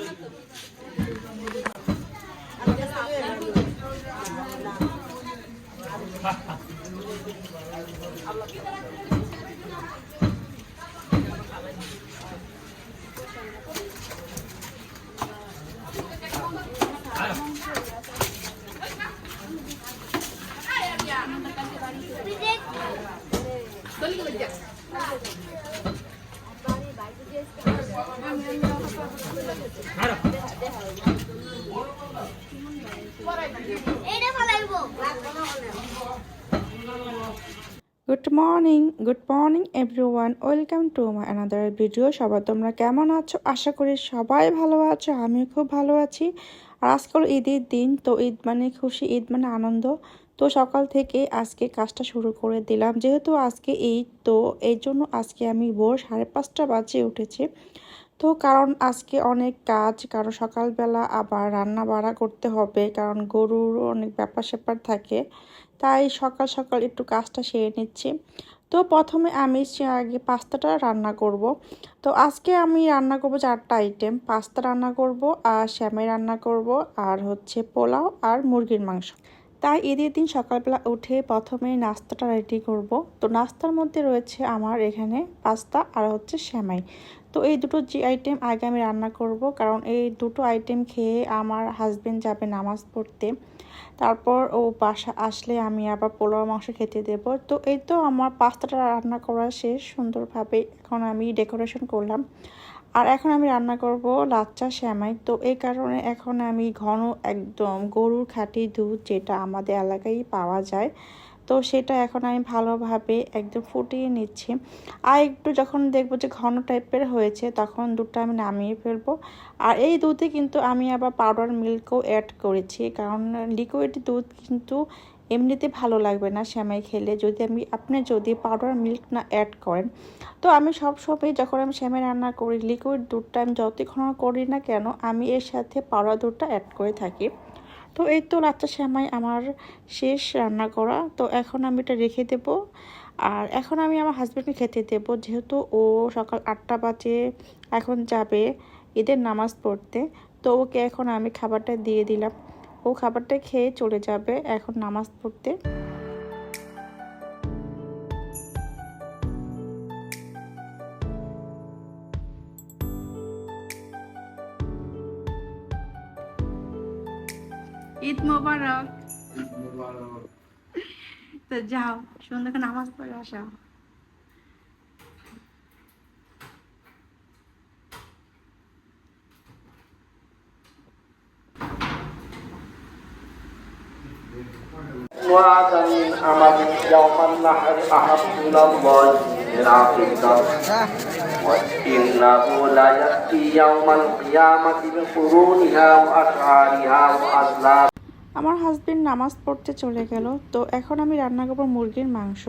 এইটা everyone, welcome to my another video. সবাই তোমরা কেমন আছো? আশা করি সবাই ভালো আছো, আমিও খুব ভালো আছি। আর আজকাল ঈদের দিন, তো ঈদ মানে খুশি, ঈদ মানে আনন্দ। তো সকাল থেকে আজকে কাজটা শুরু করে দিলাম। যেহেতু আজকে ঈদ, তো এই জন্য আজকে আমি ভোর সাড়ে পাঁচটা বাজে উঠেছি। তো কারণ আজকে অনেক কাজ, কারণ সকালবেলা আবার রান্না বাড়া করতে হবে, কারণ গরুর অনেক ব্যাপার স্যাপার থাকে। তাই সকাল সকাল একটু কাজটা সেরে নিচ্ছি। তো প্রথমে আমি আগে পাস্তাটা রান্না করব। তো আজকে আমি রান্না করব চারটা আইটেম পাস্তা রান্না করব, আর শ্যামে রান্না করব, আর হচ্ছে পোলাও আর মুরগির মাংস। তাই ঈদের দিন সকালবেলা উঠে প্রথমে নাস্তাটা রেডি করব। তো নাস্তার মধ্যে রয়েছে আমার এখানে পাস্তা আর হচ্ছে শ্যামাই তো এই দুটো যে আইটেম আগে আমি রান্না করব, কারণ এই দুটো আইটেম খেয়ে আমার হাজবেন্ড যাবে নামাজ পড়তে। তারপর ও বাসা আসলে আমি আবার পোলাও মাংস খেতে দেব। তো এই তো আমার পাস্তাটা রান্না করা শেষ, সুন্দরভাবে এখন আমি ডেকোরেশন করলাম। আর এখন আমি রান্না করব লাচ্চা শ্যামাই তো এই কারণে এখন আমি ঘন একদম গরুর খাঁটি দুধ যেটা আমাদের এলাকায় পাওয়া যায়, তো সেটা এখন আমি ভালোভাবে একদম ফুটিয়ে নিচ্ছি। আর একটু যখন দেখব যে ঘন টাইপের হয়েছে, তখন দুধটা আমি নামিয়ে ফেলব। আর এই দুধে কিন্তু আমি আবার পাউডার মিল্কও অ্যাড করেছি, কারণ লিকুইড দুধ কিন্তু এমনিতে ভালো লাগবে না শ্যামাই খেলে। যদি আমি, আপনি যদি পাউডার মিল্ক না অ্যাড করেন, তো আমি সব সময় যখন আমি শ্যামাই রান্না করি লিকুইড দুধটা আমি যতই ঘন করি না কেন, আমি এর সাথে পাউডার দুধটা অ্যাড করে থাকি। তো এই তো লাচ্চা শ্যামাই আমার শেষ রান্না করা। তো এখন আমি এটা রেখে দেব। আর এখন আমি আমার হাজব্যান্ডকে খেতে দেব, যেহেতু ও সকাল আটটা বাজে এখন যাবে ঈদের নামাজ পড়তে। তো ওকে এখন আমি খাবারটা দিয়ে দিলাম। ও খাবারটা খেয়ে চলে যাবে এখন নামাজ পড়তে। ঈদ মোবারক। তো যাও সুন্দর করে নামাজ পড়ে আসা। وعدا من عمل يوم النحر أحب إلى الله من عقيدة وإنه لا يأتي يوم القيامة بقرونها وأشعارها وأزلافها আমার হাজবেন্ড নামাজ পড়তে চলে গেল তো এখন আমি রান্না করবো মুরগির মাংস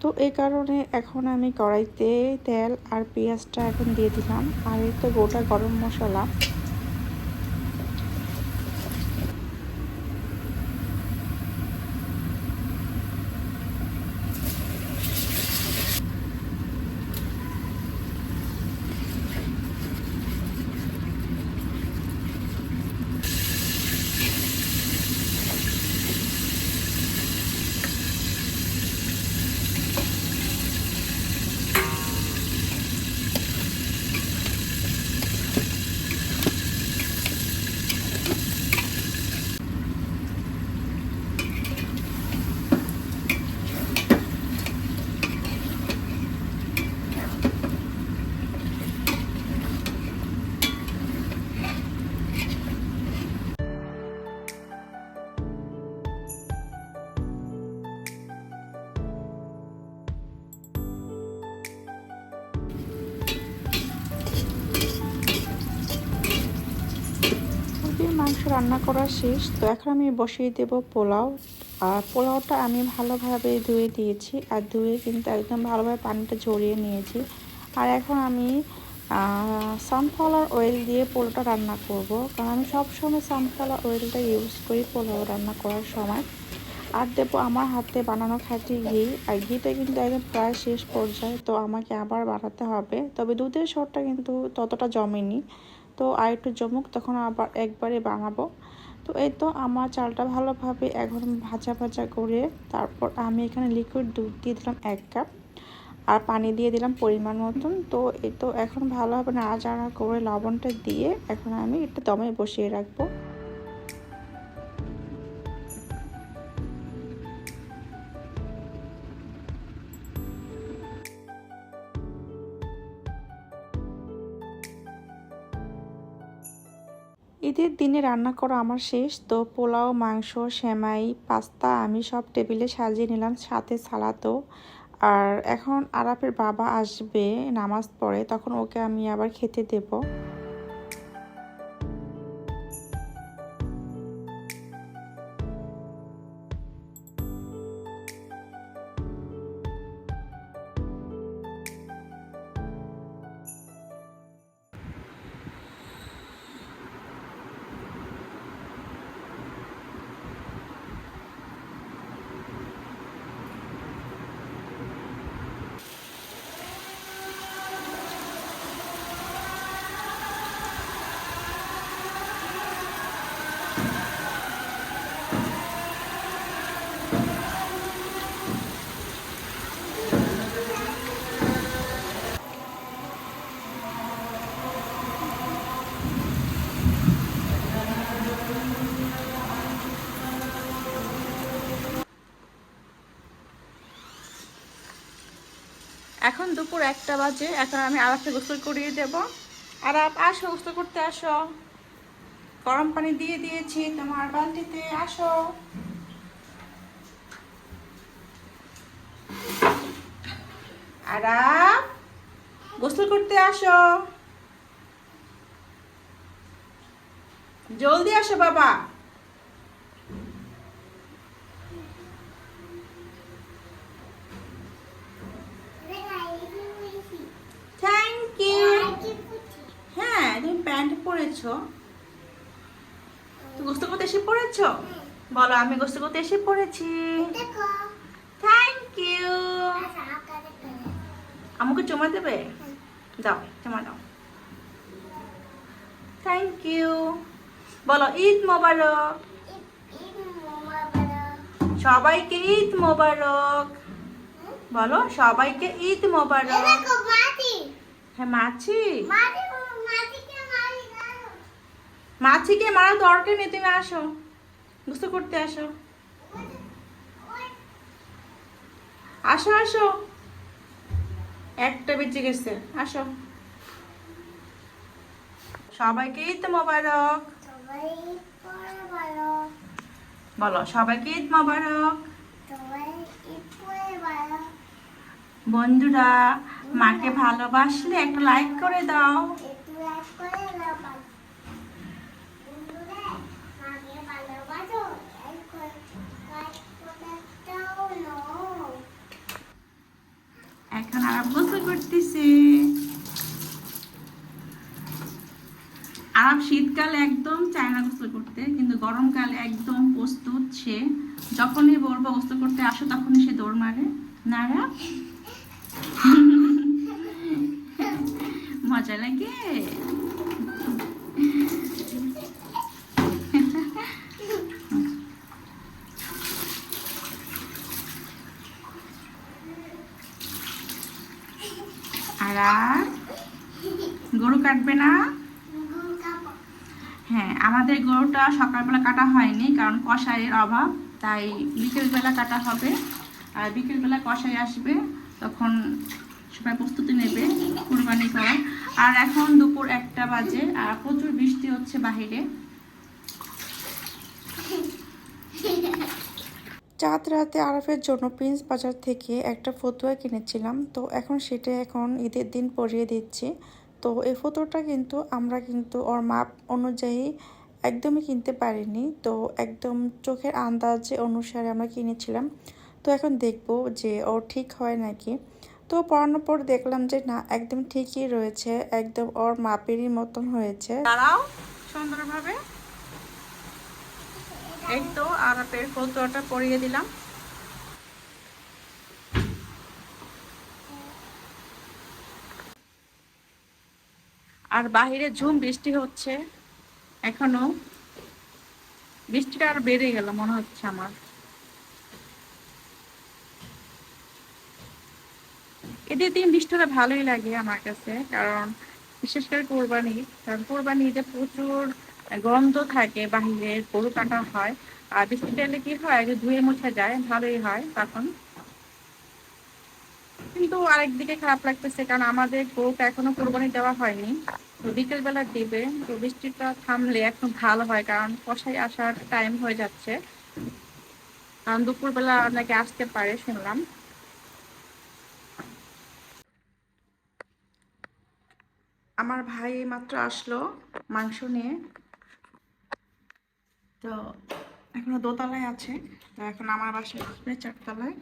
তো এই কারণে এখন আমি কড়াইতে তেল আর পেঁয়াজটা এখন দিয়ে দিলাম আর এই তো গোটা গরম মশলা রান্না করা শেষ, তো এখন আমি বসিয়ে দেব পোলাও। আর পোলাওটা আমি ভালোভাবে ধুয়ে দিয়েছি, আর ধুয়ে কিন্তু একদম ভালোভাবে পানিটা ঝরিয়ে নিয়েছি। আর এখন আমি সানফ্লাওয়ার অয়েল দিয়ে পোলাওটা রান্না করব, কারণ আমি সবসময় সানফ্লাওয়ার অয়েলটা ইউজ করি পোলাও রান্না করার সময়। আর দেবো আমার হাতে বানানো খাঁটি ঘি, আর ঘিটা কিন্তু একদম প্রায় শেষ পর্যায়ে, তো আমাকে আবার বানাতে হবে। তবে দুধের সরটা কিন্তু ততটা জমেনি। তো আর একটু জমুক, তখন আবার একবারে বানাবো। তো এই তো আমার চালটা ভালোভাবে এখন ভাজা ভাজা করে তারপর আমি এখানে লিকুইড দুধ দিয়ে দিলাম এক কাপ আর পানি দিয়ে দিলাম পরিমাণ মতন। তো এই তো এখন ভালোভাবে নাড়াচাড়া করে লবণটা দিয়ে এখন আমি একটু দমে বসিয়ে রাখব। ঈদের দিনে রান্না করা আমার শেষ, তো পোলাও, মাংস, সেমাই, পাস্তা আমি সব টেবিলে সাজিয়ে নিলাম, সাথে সালাতো আর এখন আরাফের বাবা আসবে নামাজ পড়ে, তখন ওকে আমি আবার খেতে দেবো। এখন দুপুর একটা বাজে, এখন আমি আরাফকে গোসল করিয়ে দেব। আরাফ আসো, গোসল করতে আসো। গরম পানি দিয়ে দিয়েছি, তোমার বালতিতে আসো। আরাফ গোসল করতে আসো। জলদি আসো, বাবা। ইউ হ্যাঁ তুমি প্যান্ট পরেছো। তুমি গোসল করতে এসে পড়েছো? বলো আমি গোসল করতে এসে পড়েছি। থ্যাংক ইউ আমাকে চুমা দেবে? দাও চুমা দাও। থ্যাংক ইউ বলো ঈদ মোবারক। সবাইকে ঈদ মোবারক। বলো সবাইকে ঈদ মোবারক। হ্যাঁ মাছি? মাছিকে মারা দরকার নেই তুমি আসো। বুঝতে করতে আসো। আসো আসো। একটা বেঁচে গেছে। আসো। সবাইকে ঈদ মোবারক। বলো সবাইকে ঈদ মোবারক। বন্ধুরা, মাকে ভালোবাসলে একটা লাইক করে দাও। এখন আরাম গোসল করতেছে। আরাম, শীতকালে একদম চায় না গোসল করতে, কিন্তু গরমকালে একদম প্রস্তুত সে। যখনই বলব গোসল করতে আসো, তখনই সে দৌড় মারে। না আরাম? মজা লাগে? আর গরু কাটবে না? হ্যাঁ আমাদের গরুটা সকালবেলা কাটা হয়নি কারণ কষাইয়ের অভাব, তাই বিকেলবেলা কাটা হবে। আর বিকেলবেলা কষাই আসবে। তখন সবাই প্রস্তুতি নেবে কুরবানি করার। আর এখন দুপুর একটা বাজে আর প্রচুর বৃষ্টি হচ্ছে বাহিরে। চাঁদ রাতে আরফের জন্য প্রিন্স বাজার থেকে একটা ফতুয়া কিনেছিলাম। তো এখন সেটা এখন ঈদের দিন পরিয়ে দিচ্ছি। তো এই ফতুয়াটা কিন্তু আমরা কিন্তু ওর মাপ অনুযায়ী একদমই কিনতে পারিনি। তো একদম চোখের আন্দাজে অনুসারে আমরা কিনেছিলাম। তো এখন দেখব যে ও ঠিক হয় নাকি। তো পড়ানোর পর দেখলাম যে না, একদম ঠিকই রয়েছে, একদম ওর মাপেরই মতন হয়েছে। দাঁড়াও, সুন্দরভাবে। এই তো আরাপের ফতুয়াটা পরিয়ে দিলাম। আর বাহিরে ঝুম বৃষ্টি হচ্ছে, এখনও। বৃষ্টিটা আর বেড়ে গেল মনে হচ্ছে আমার। এদের দিন বৃষ্টি হলে ভালোই লাগে আমার কাছে, কারণ বিশেষ করে কোরবানি, কারণ কোরবানিতে প্রচুর গন্ধ থাকে বাহিরে, গরু কাটা হয়, আর বৃষ্টি পেলে কি হয় যে ধুয়ে মুছে যায়, ভালোই হয় তখন। কিন্তু আরেকদিকে খারাপ লাগতেছে, কারণ আমাদের গরুটা এখনও কোরবানি দেওয়া হয়নি। তো বিকেলবেলা দেবে, তো বৃষ্টিটা থামলে এখন ভালো হয়, কারণ কষাই আসার টাইম হয়ে যাচ্ছে। কারণ দুপুরবেলা নাকি আসতে পারে, শুনলাম। আমার ভাই মাত্র আসলো মাংস নিয়ে। তো এখনও দোতলায় আছে। তো এখন আমার বাসায় আসবে চারতলায়।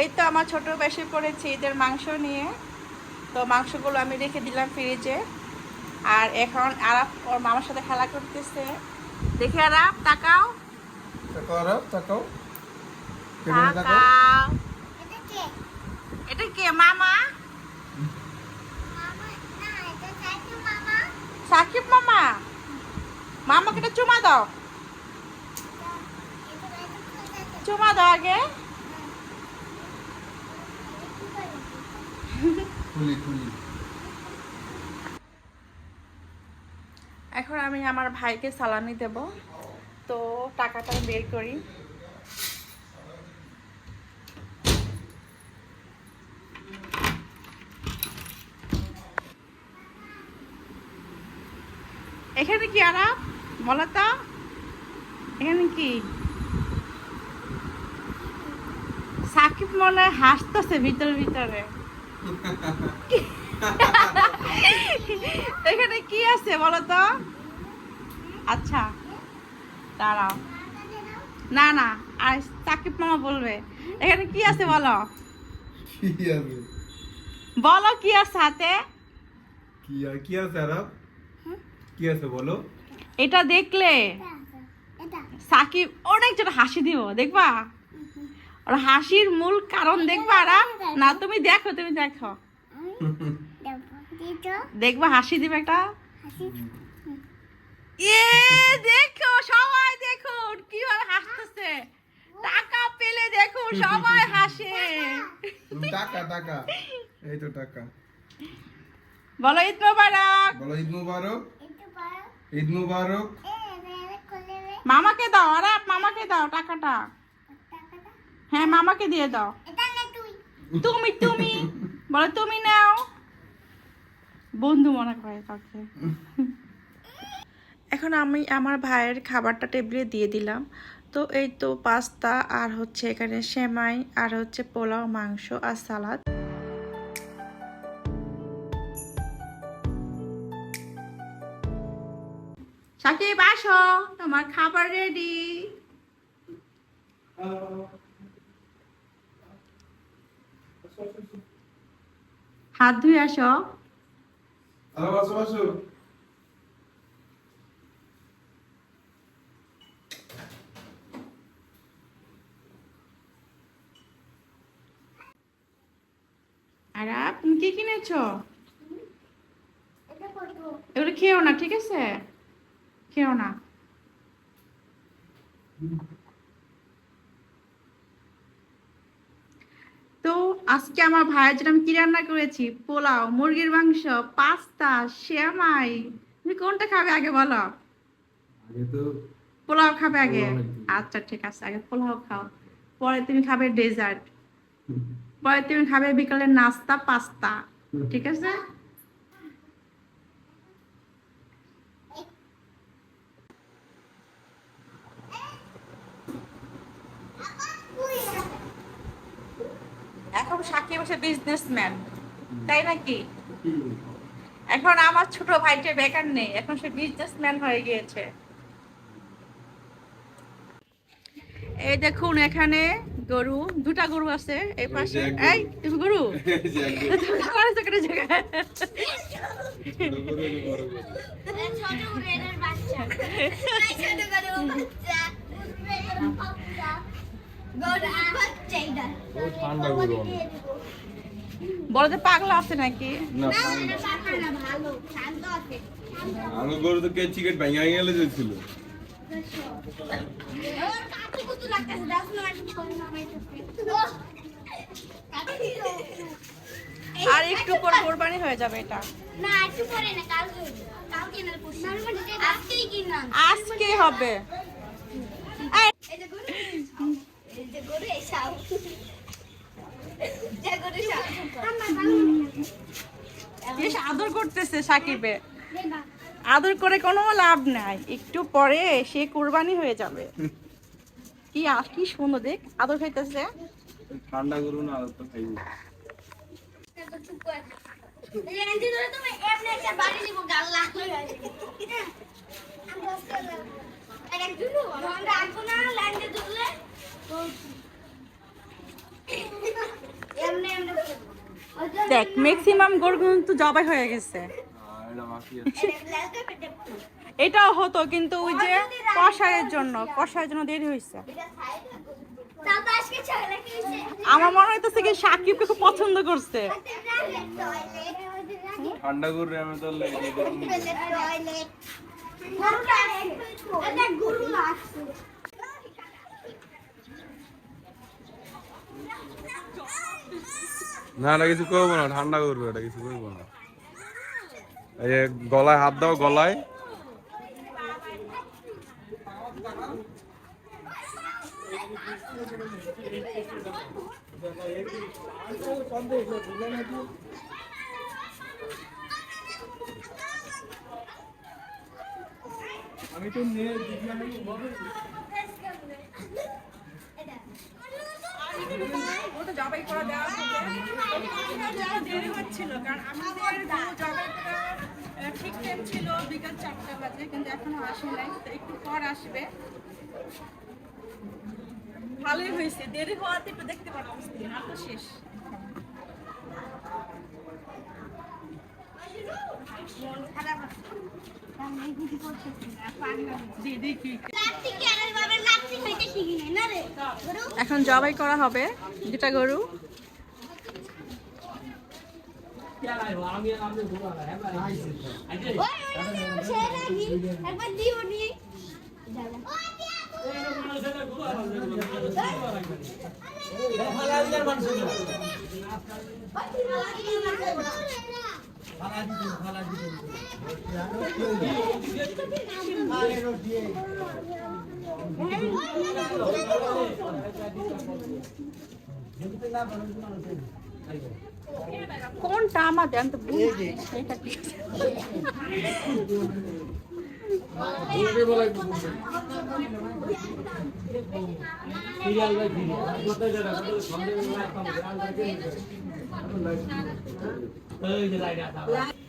এই তো আমার ছোট বেশি পড়েছে এদের মাংস নিয়ে। তো মাংসগুলো আমি রেখে দিলাম ফ্রিজে। আর এখন আরাপ ওর মামার সাথে খেলা করতেছে। দেখে আরাপ তাকাও। তাকাও তাকাও। তাকাও। এটা কে এটা মামা? মামা না এটা মামা। সাকিব মামা? মামাকে একটা চুমা দাও। এটা এটা চুমা দাও আগে। এখন আমি আমার ভাইকে সালামি দেব। তো টাকাটা বের করি। এখানে কি আরাম? বলো তো। এখানে কি? সাকিব মনে হয় হাসতেছে ভিতরে ভিতরে। এখানে কি আছে বলো তো? আচ্ছা দাঁড়াও। না না আর সাকিব মামা বলবে। এখানে কি আছে বলো? বলো কি আছে হাতে? কি আর কি আছে আরব কি আছে বলো? এটা দেখলে? সাকিব অনেক জন হাসি দিব দেখবা? ওর হাসির মূল কারণ দেখবা আর না তুমি দেখো তুমি দেখো। দেখো দেখবা হাসি দিবে একটা? এ দেখো সবাই দেখুন কীভাবে হাসতেছে। টাকা পেলে দেখুন সবাই হাসে। টাকা টাকা। এই তো টাকা। বলো ঈদ মোবারক। বলো ঈদ মুবারক। ঈদ মুবারক। মামাকে দাও আরে মামাকে দাও টাকাটা। হ্যাঁ মামাকে দিয়ে দাও। এটা না তুই তুমি তুমি বলো তুমি নাও। বন্ধু মনে করে কাউকে। এখন আমি আমার ভাইয়ের খাবারটা টেবিলে দিয়ে দিলাম। তো এই তো পাস্তা আর হচ্ছে এখানে সেমাই আর হচ্ছে পোলাও মাংস আর সালাদ। সাকিব আসো তোমার খাবার রেডি হাত ধুয়ে আসো। আর তুমি কি কিনেছো? এটা এগুলো খেও না ঠিক আছে? খেও না। তো আজকে আমার ভাইয়ের জন্য আমি কি রান্না করেছি? পোলাও মুরগির মাংস পাস্তা শ্যামাই তুমি কোনটা খাবে আগে বলো? আগে তো পোলাও খাবে আগে? আচ্ছা ঠিক আছে আগে পোলাও খাও। পরে তুমি খাবে ডেজার্ট। পরে তুমি খাবে বিকালে নাস্তা পাস্তা ঠিক আছে? এখন সাকিব হচ্ছে বিজনেসম্যান তাই নাকি? এখন আমার ছোট ভাইটা বেকার নেই এখন সে বিজনেসম্যান হয়ে গিয়েছে। এই দেখুন এখানে গরু দুটা গরু আছে এই পাশে। এই তুমি গরু? জায়গায়। ঠান্ডা পাগলা আছে নাকি? আমি গরু তো কে চিকেট ভেঙে গেলে আর একটু পর কোরবানি হয়ে যাবে এটা। না একটু পরে না কালকে কালকে না আজকেই কিনলাম। আজকে হবে এই, এই যে গরু এই যে গরু এই সাউ বেশ আদর করতেছে সাকিবে। আদর করে কোনো লাভ নাই। একটু পরে সে কোরবানি হয়ে যাবে। কি আর কি সুন্দর দেখ আদর খাইতেছে। ঠান্ডা গরু না তো খাইবি। আমরা আনব না লেন্দি ধরলে? দেখ ম্যাক্সিমাম গরু কিন্তু জবাই হয়ে গেছে। এটা এটাও হতো কিন্তু ওই যে কষায়ের জন্য কষায়ের জন্য দেরি হয়েছে। আমার মনে হইতেছে কি সাকিবকে খুব পছন্দ করছে। ঠান্ডা গরু আমি তো টয়লেট না এটা কিছু করব না, ঠান্ডা করব এটা, কিছু করব না। এই গলায় হাত দাও, গলায়। ওটা জবাই করা দেওয়া দেরি হচ্ছিল কারণ আমাদের জবাই করা ঠিক টাইম ছিল বিকাল চারটা বাজে কিন্তু এখনও আসে নাই? তো একটু পর আসবে ভালোই হয়েছে দেরি হওয়াতে একটু দেখতে পাচ্ছি আর তো শেষ দিদি কি লাত্তি কেন বাবা লাত্তি হইতে শিখি না? এখন জবাই করা হবে দুটা গরু। কোনটা আমাদের? আমি তো বুঝি সেটা কি ওইটা উপর ধরাইতেছি দেখো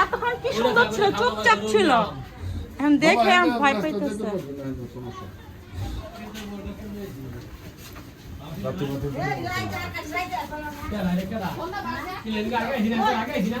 এতক্ষণ কি সুন্দর ছিল চুপচাপ ছিল। এখন দেখে আমি ভয় পাইতেছে। দেখছি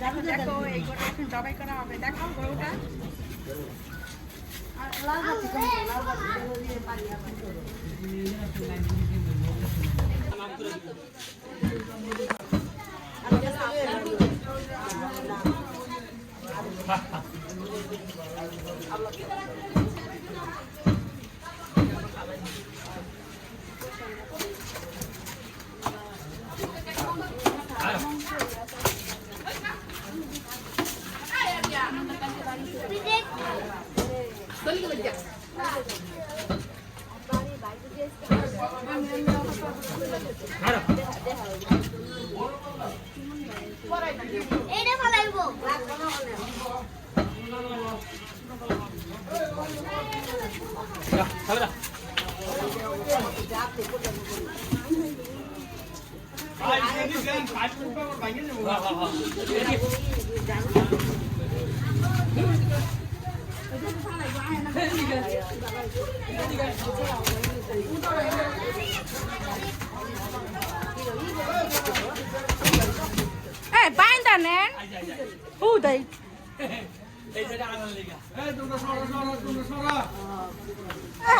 দেখো এই করে এখন জবাই করা হবে। দেখো গরুটা। আল্লাহ এই বাইন্দা নেন। ও দাই।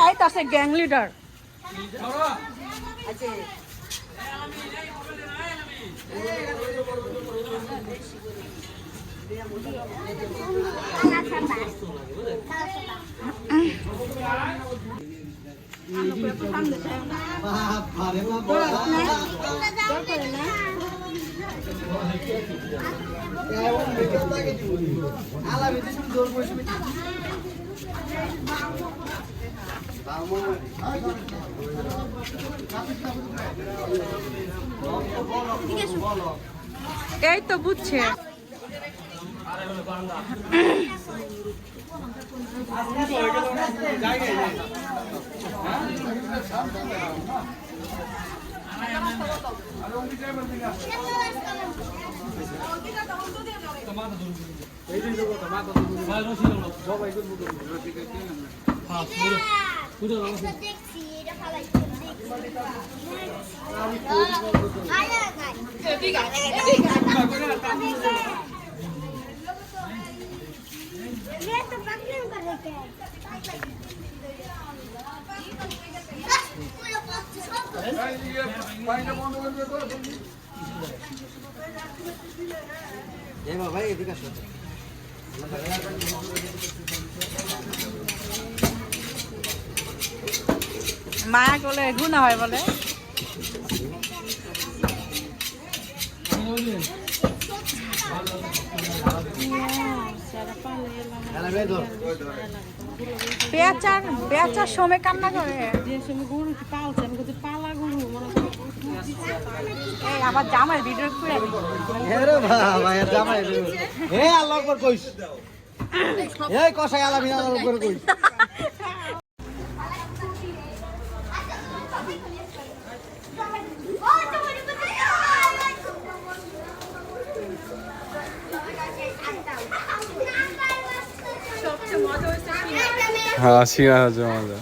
এই তো আছে গ্যাং লিডার। এই তো বুঝছে দেখছি এটা ফলাইছি আয়া গাই এদিকে এদিকে ये মা বলে ঘু না হয় বলে। পেঁচার পেঁচার সময় কান্না করে। গরু পালছে আমি পালা গরু এই আবার জামাই ভিডিও করে কষাই আলামিন হ্যাঁ আছে মজা